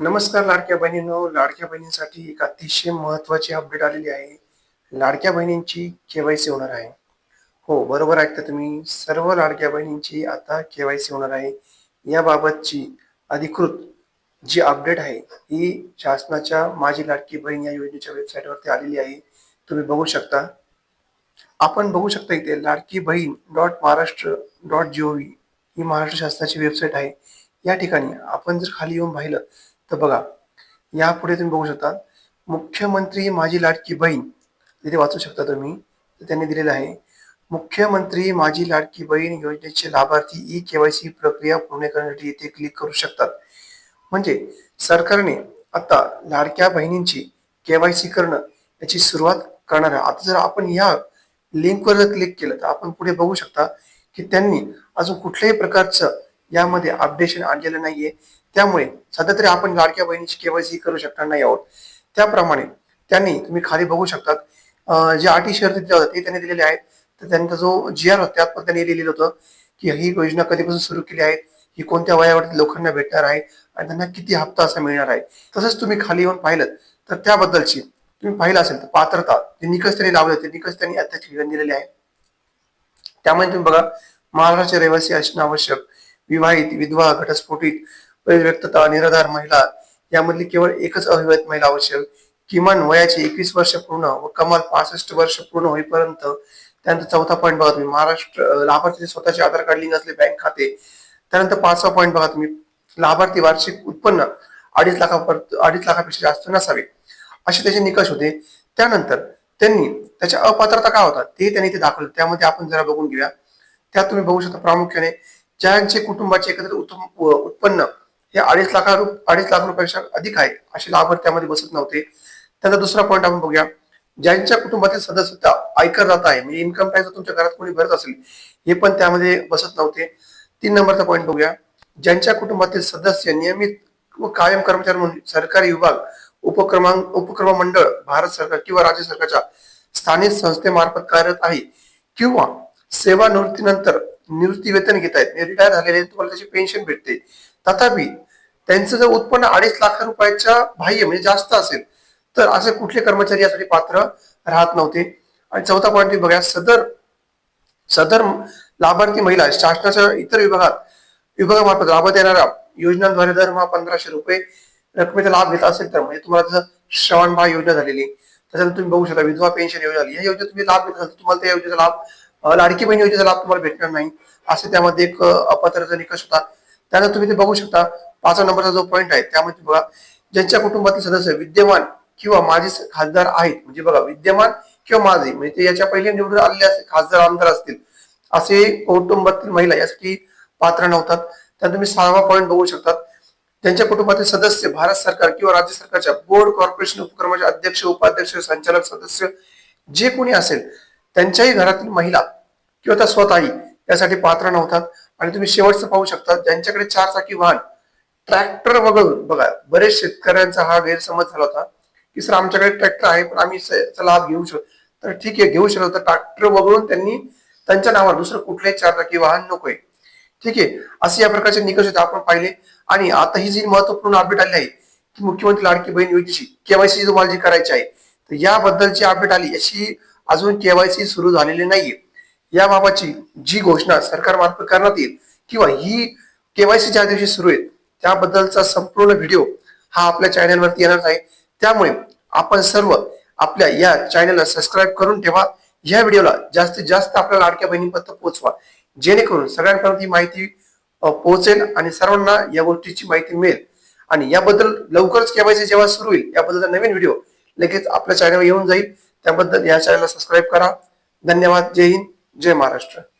नमस्कार लाडक्या बहिणींनो. लाडक्या बहिणींसाठी एक अतिशय महत्वाची अपडेट आलेली आहे. लाडक्या बहिणींची केवायसी होणार आहे. हो बरोबर ऐकता तुम्ही. सर्व लाडक्या बहिणींची आता केवायसी होणार आहे. याबाबतची अधिकृत जी अपडेट आहे ही शासनाच्या माझी लाडकी बहीण या योजनेच्या वेबसाईटवरती आलेली आहे. तुम्ही बघू शकता. आपण बघू शकता इथे Ladki Bahin dot Maharashtra dot G ही महाराष्ट्र शासनाची वेबसाईट आहे. या ठिकाणी आपण जर खाली येऊन पाहिलं तर बघा यापुढे तुम्ही बघू शकता मुख्यमंत्री माझी लाडकी बहीण तिथे वाचू शकता तुम्ही त्यांनी दिलेलं आहे. मुख्यमंत्री माझी लाडकी बहीण योजनेचे लाभार्थी ई केवायसी प्रक्रिया पूर्ण करण्यासाठी येथे क्लिक करू शकतात. म्हणजे सरकारने आता लाडक्या बहिणींची केवायसी करणं याची सुरुवात करणार आहे. आता जर आपण या लिंकवर जर क्लिक केलं तर आपण पुढे बघू शकता की त्यांनी अजून कुठल्याही प्रकारचं यामध्ये अपडेशन आणलेलं नाहीये. त्यामुळे सध्या तरी आपण लाडक्या बहिणीची केवायसी करू शकणार नाही आहोत. त्याप्रमाणे त्यांनी तुम्ही खाली बघू शकतात जे अटी शर्ती ते त्यांनी दिलेले आहेत. तर त्यांचा जो जी आर होता त्यात पण त्यांनी लिहिलेलं होतं की ही योजना कधीपासून सुरू केली आहे ही कोणत्या वयावरती लोकांना भेटणार आहे आणि त्यांना किती हप्ता असा मिळणार आहे. तसंच तुम्ही खाली येऊन पाहिलं तर त्याबद्दलची तुम्ही पाहिलं असेल तर पात्रता जे निकष त्यांनी लावले होते निकष त्यांनी आता ठिकाणी दिलेले आहे. त्यामुळे तुम्ही बघा महाराष्ट्राचे रहिवासी असणं आवश्यक. विवाहित विधवा घटस्फोटित परिव्यक्तता निराधार महिला यामधली केवळ एकच अविवाहित महिला आवश्यक. किमान वयाचे एकवीस वर्ष पूर्ण व कमाल पासष्ट वर्ष पूर्ण होईपर्यंत त्यानंतर चौथा पॉईंट बघा तुम्ही. महाराष्ट्र लाभार्थीचे लाभार्थी स्वतःचे आधार कार्ड लिंक असले बँक खाते. त्यानंतर पाचवा पॉईंट बघा तुम्ही. लाभार्थी वार्षिक उत्पन्न अडीच लाखापर्यंत अडीच लाखापेक्षा जास्त नसावे. असे त्याचे निकष होते. त्यानंतर त्यांनी त्याच्या अपात्रता काय होता ते त्यांनी ते दाखवलं. त्यामध्ये आपण जरा बघून घेऊया. त्यात तुम्ही बघू शकता प्रामुख्याने ज्यांचे कुटुंबाचे एकत्रित उत्तम उत्पन्न हे अडीच लाखा रु- अडीच लाख रुपयापेक्षा अधिक आहे असे लाभार्थी त्यामध्ये बसत नव्हते. त्याचा दुसरा पॉईंट आपण बघूया. ज्यांच्या कुटुंबातील सदस्य आयकर जात आहे म्हणजे इन्कम टॅक्स तुमच्या घरात कोणी भरत असेल हे पण त्यामध्ये बसत नव्हते. तीन नंबरचा पॉईंट बघूया. ज्यांच्या कुटुंबातील सदस्य नियमित व कायम कर्मचारी म्हणून सरकारी विभाग उपक्रमां उपक्रम मंडळ भारत सरकार किंवा राज्य सरकारच्या स्थानिक संस्थेमार्फत कार्यरत आहे किंवा सेवानिवृत्तीनंतर निवृत्ती वेतन घेत आहेत रिटायर झालेले आहेत, तुम्हाला त्याची पेन्शन भेटते. तथापि त्यांचं जर उत्पन्न अडीच लाख रुपयाच्या बाह्य म्हणजे जास्त असेल तर असे कुठले कर्मचारी यासाठी पात्र राहत नव्हते. आणि चौथा पॉईंट बघा सदर सदर लाभार्थी महिला शासनाच्या इतर विभागात विभागामार्फत राबवत येणाऱ्या योजनांद्वारे दरमहा पंधराशे रुपये रकमेचा लाभ घेत असेल तर म्हणजे तुम्हाला जसं श्रवणबाळ योजना झालेली. त्याच्यानंतर तुम्ही बघू शकता विधवा पेन्शन योजना झाली. या योजनेत तुम्ही लाभ घेत असाल तर तुम्हाला त्या योजनेचा लाभ लाडकी बहीण योजनेचा लाभ तुम्हाला भेटणार नाही. असे त्यामध्ये एक अपात्रचा निकष होता. त्यानंतर तुम्ही ते बघू शकता. पाचवा नंबरचा जो पॉईंट आहे त्यामध्ये बघा ज्यांच्या कुटुंबातील सदस्य विद्यमान किंवा माजी खासदार आहेत म्हणजे बघा विद्यमान किंवा माजी म्हणजे ते याच्या पहिले निवडून आलेले असतील खासदार आमदार असतील. असे कुटुंबातील महिला यासाठी पात्र नव्हतात. त्यानंतर तुम्ही सहावा पॉईंट बघू शकतात. त्यांच्या कुटुंबातील सदस्य भारत सरकार किंवा राज्य सरकारच्या बोर्ड कॉर्पोरेशन उपक्रमाचे अध्यक्ष उपाध्यक्ष संचालक सदस्य जे कोणी असेल त्यांच्याही घरातील महिला किंवा त्या स्वतःही यासाठी पात्र नव्हतात. आणि तुम्ही शेवटचं पाहू शकता ज्यांच्याकडे चार चाकी वाहन ट्रॅक्टर वगळून बघा बरेच शेतकऱ्यांचा हा गैरसमज झाला होता की सर आमच्याकडे ट्रॅक्टर आहे पण आम्ही लाभ घेऊ शकतो तर ठीक आहे घेऊ शकतो तर ट्रॅक्टर वगळून त्यांनी त्यांच्या नावावर दुसरं कुठलंही चार चाकी वाहन नकोय. ठीक आहे असे या प्रकारचे निकष होते आपण पाहिले. आणि आता ही जी महत्त्वपूर्ण अपडेट आली आहे की मुख्यमंत्री लाडकी बहीण योजनेची केवायसी तुम्हाला जी करायची आहे तर याबद्दलची अपडेट आली याची अजून केवायसी सुरू झालेली नाहीये. याबाबतची जी घोषणा सरकारमार्फत करण्यात येईल किंवा ही केवायसी ज्या दिवशी सुरू आहे त्याबद्दलचा संपूर्ण व्हिडिओ हा आपल्या चॅनलवरती येणार आहे. त्यामुळे आपण सर्व आपल्या या चॅनलला सबस्क्राईब करून ठेवा. या व्हिडिओला जास्तीत जास्त आपल्या लाडक्या बहिणीपर्यंत पोहोचवा. जेणेकरून सगळ्यांपर्यंत ही माहिती पोहोचेल आणि सर्वांना या गोष्टीची माहिती मिळेल. आणि याबद्दल लवकरच केवायसी जेव्हा सुरू होईल याबद्दलचा नवीन व्हिडिओ लगेच आपल्या चॅनलवर येऊन जाईल. त्याबद्दल या चॅनलला सबस्क्राईब करा. धन्यवाद. जय हिंद. जय महाराष्ट्र.